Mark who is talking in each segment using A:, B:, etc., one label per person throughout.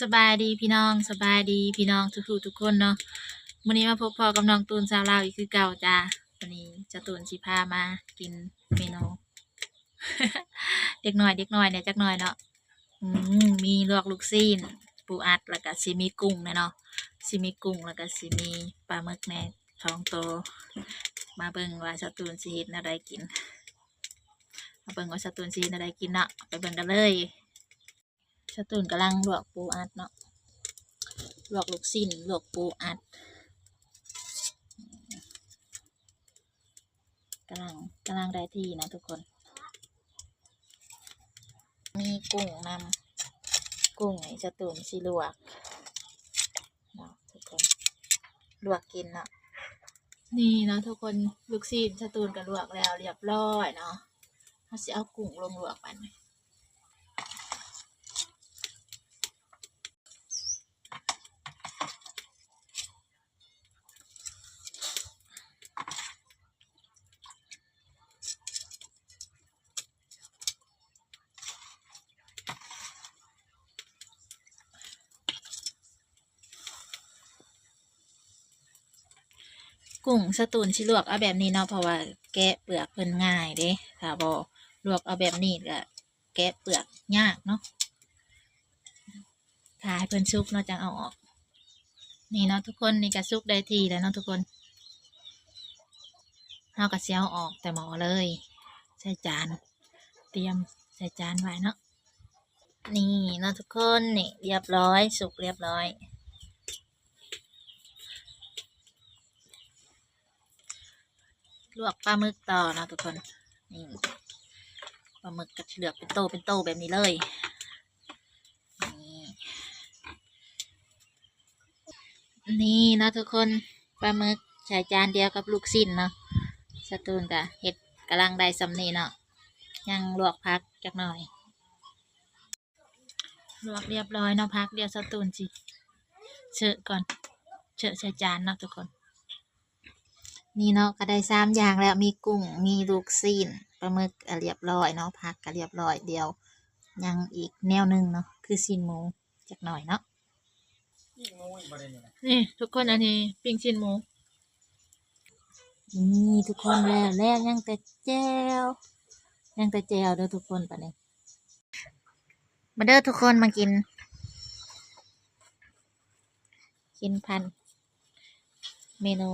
A: สบายดีพี่น้องสบายดีพี่น้องทุกๆทุกคนเนาะวันนี้มาพบพอกับน้องตูนสาวลาวอีกคือเก่าจ้าวันนี้จะตูนสิพามากินเมนู เด็กหน้อยเด็กหน้อยเนี่ยจักหน่อยเนาะมมีลวกลูกซีนปูอัดแล้วก็สิมีกุ้งนะเนาะสิมีกุ้งแล้วก็สิมีปลาหมึกในท้องโต มาเบิ่งว่าเจ้าตูนสิเฮ็ดอะไรกินมาเบิ่งว่าเจ้าตูนสิเฮ็ดอะไรกินเนาะไปเบิ่งกันเลย สตูนกำลังลวกปูอัดเนาะลวกลูกสิ้นลวกปูอัดกำลังกำลังได้ที่นะทุกคน มีกุ้งนำกุ้งสตูนสิลวกเนาะทุกคนลวกกินเนาะนี่นะทุกคนลูกสิ้นสตูนก็ลวกแล้วเรียบร้อยเนาะเขาสิเอากุ้งลงลวกไป กุ้งสตูนสิลวกเอาแบบนี้เนาะเพราะว่าแกะเปลือกเพิ่นง่ายเด้ถ้าบ่ลวกเอาแบบนี้ก็แกะเปลือกยากเนาะถ้าให้เพิ่นสุกเนาะจังเอาออก นี่เนาะทุกคนนี่ก็สุกได้ทีแล้วเนาะทุกคนเฮาก็สิเอาออกแต่หมอเลย ใส่จาน เตรียมใส่จานไว้เนาะนี่เนาะทุกคนนี่เรียบร้อย สุกเรียบร้อย ลวกปลาหมึกต่อนะทุกคนนี่ปลาหมึกกระเหลือกเป็นโตเป็นโตแบบนี้เลยนี่นี่นะทุกคนปลาหมึกใช้จานเดียวกับลูกสิ้นเนาะสตูนกะเห็ดกำลังได้สำนีเนาะยังลวกพักจักหน่อยลวกเรียบร้อยเนาะพักเดียวสตูนสิเชอะก่อนเชอะใส่จานเนาะทุกคน นี่เนาะก็ได้สามอย่างแล้วมีกุ้งมีลูกซีนปลาหมึกก็เรียบร้อยเนาะผักก็เรียบร้อยเดียว ยังอีกแนวหนึ่งเนาะคือซีนหมูจักหน่อยเนาะนี่ทุกคนอันนี้ปิ้งซีนหมูนี่ทุกคนแล้วแล้วยังแต่แจวยังแต่แจวเด้อทุกคนปะเนี่ยมาเด้อทุกคนมากิน กินพัน เมนู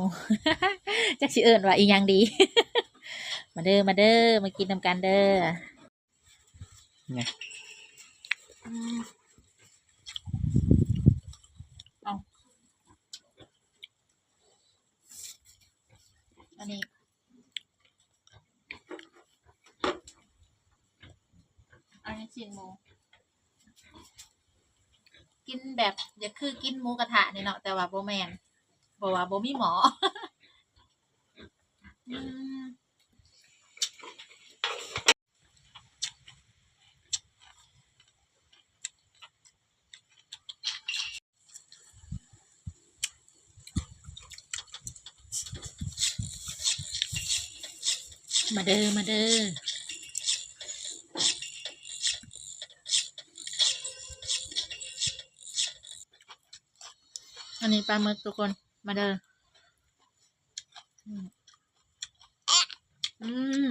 A: จักสิเอิญว่าอีหยังดี มาเด้อมาเด้อมากินนำกันเด้อ
B: เนี่ย
A: อืมเอาอันนี้อันนี้ชิ้นหมูกินแบบอย่าคือกินหมูกระทะนี่เนาะแต่ว่าโบแมน บอกว่าโบมีหมออืมมาเด้อมาเด้ออันนี้ปลาหมึกทุกคน มาเด้ออืมอืม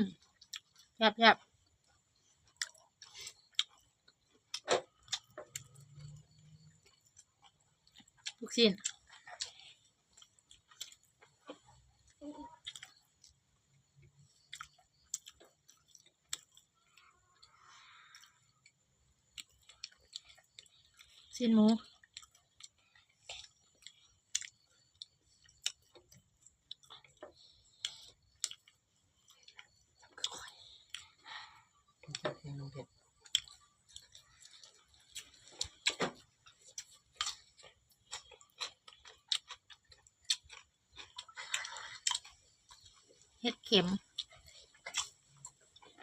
A: แยบแยบลูกชิ้นชิ้นหมู
B: เมนูเผ็ด
A: เห็ดเข็ม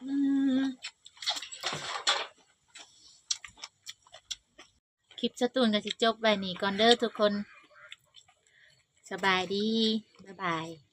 A: อืม คลิปสตูนกับสิจบไปนี่ก่อนเด้อทุกคน สบายดี บ๊ายบาย